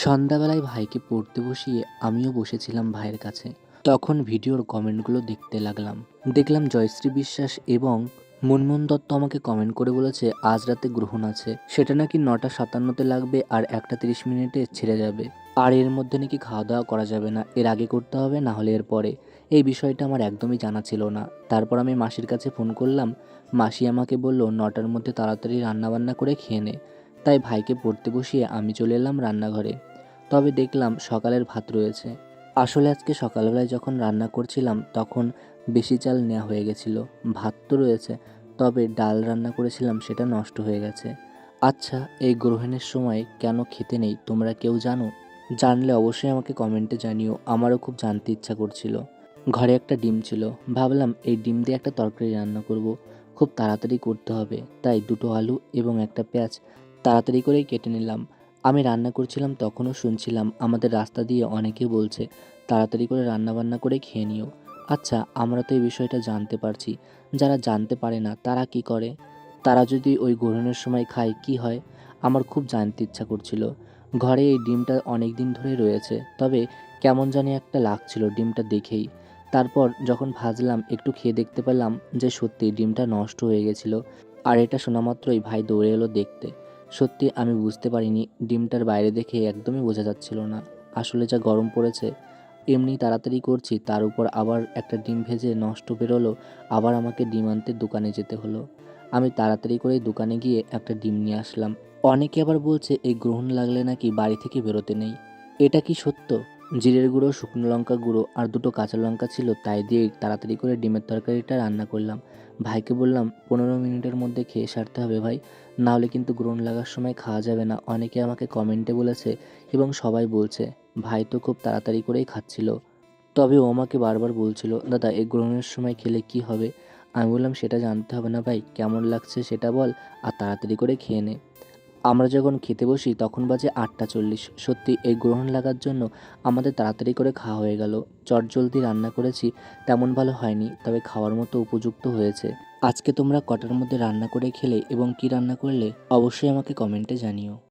সন্ধ্যাবেলায় ভাইকে পড়তে বসিয়ে আমিও বসেছিলাম ভাইয়ের কাছে। তখন ভিডিওর কমেন্টগুলো দেখতে লাগলাম। দেখলাম জয়শ্রী বিশ্বাস এবং মুনমুন দত্ত আমাকে কমেন্ট করে বলেছে, আজ রাতে গ্রহণ আছে। সেটা নাকি নটা সাতান্নতে লাগবে আর একটা তিরিশ মিনিটে ছেড়ে যাবে। আর এর মধ্যে নাকি খাওয়া দাওয়া করা যাবে না। এর আগে করতে হবে, না হলে এর পরে। এই বিষয়টা আমার একদমই জানা ছিল না। তারপর আমি মাসির কাছে ফোন করলাম। মাসি আমাকে বলল, নটার মধ্যে তাড়াতাড়ি রান্নাবান্না করে খেয়ে নে। তাই ভাইকে পড়তে বসিয়ে আমি চলে এলাম রান্নাঘরে। তবে দেখলাম সকালের ভাত রয়েছে। আসলে আজকে সকালবেলায় যখন রান্না করছিলাম, তখন বেশি চাল নেওয়া হয়ে গেছিল। ভাত তো রয়েছে, তবে ডাল রান্না করেছিলাম, সেটা নষ্ট হয়ে গেছে। আচ্ছা এই গ্রহণের সময় কেন খেতে নেই, তোমরা কেউ জানো? জানলে অবশ্যই আমাকে কমেন্টে জানিও, আমারও খুব জানতে ইচ্ছা করছিল। ঘরে একটা ডিম ছিল, ভাবলাম এই ডিম দিয়ে একটা তরকারি রান্না করব। খুব তাড়াতাড়ি করতে হবে, তাই দুটো আলু এবং একটা পেঁয়াজ তাড়াতাড়ি করেই কেটে নিলাম। আমি রান্না করছিলাম, তখনও শুনছিলাম আমাদের রাস্তা দিয়ে অনেকে বলছে, তাড়াতাড়ি করে রান্না বান্না করে খেয়ে নিও। আচ্ছা আমরা তো এই বিষয়টা জানতে পারছি। যারা জানতে পারে না, তারা কি করে? তারা যদি ওই গ্রহণের সময় খায়, কি হয়? আমার খুব জানতে ইচ্ছা করছিল। ঘরে এই ডিমটা অনেক দিন ধরে রয়েছে, তবে কেমন জানি একটা লাগছিল ডিমটা দেখেই। তারপর যখন ভাজলাম, একটু খেয়ে দেখতে পেলাম যে সত্যি ডিমটা নষ্ট হয়ে গেছিল। আর এটা শোনামাত্রই ভাই দৌড়ে এলো দেখতে। সত্যি আমি বুঝতে পারিনি, ডিমটার বাইরে দেখে একদমই বোঝা যাচ্ছিল না। আসলে যা গরম পড়েছে, এমনি তাড়াতাড়ি করছি, তার উপর আবার একটা ডিম ভেজে নষ্ট বেরোলো, আবার আমাকে ডিম আনতে দোকানে যেতে হলো। আমি তাড়াতাড়ি করে দোকানে গিয়ে একটা ডিম নিয়ে আসলাম। অনেকে আবার বলছে, এই গ্রহণ লাগলে নাকি বাড়ি থেকে বেরোতে নেই? এটা কি সত্য? জিরের গুঁড়ো, শুকনো লঙ্কা গুঁড়ো আর দুটো কাঁচা লঙ্কা ছিল, তাই দিয়ে তাড়াতাড়ি করে ডিমের তরকারিটা রান্না করলাম। ভাইকে বললাম, পনেরো মিনিটের মধ্যে খেয়ে সারতে হবে ভাই না হলে কিন্তু গ্রহণ লাগার সময় খাওয়া যাবে না। অনেকে আমাকে কমেন্টে বলেছে এবং সবাই বলছে, ভাই তো খুব তাড়াতাড়ি করেই খাচ্ছিল। তবে ও আমাকে বারবার বলছিল, দাদা, এ গ্রহণের সময় খেলে কি হবে? আমি বললাম, সেটা জানতে হবে না ভাই, কেমন লাগছে সেটা বল, আর তাড়াতাড়ি করে খেয়ে নে। আমরা যখন খেতে বসি, তখন বাজে আটটা চল্লিশ। সত্যি, এই গ্রহণ লাগার জন্য আমাদের তাড়াতাড়ি করে খাওয়া হয়ে গেল। চটজলদি রান্না করেছি, তেমন ভালো হয়নি, তবে খাওয়ার মতো উপযুক্ত হয়েছে। আজকে তোমরা কটার মধ্যে রান্না করে খেলে এবং কি রান্না করলে, অবশ্যই আমাকে কমেন্টে জানিও।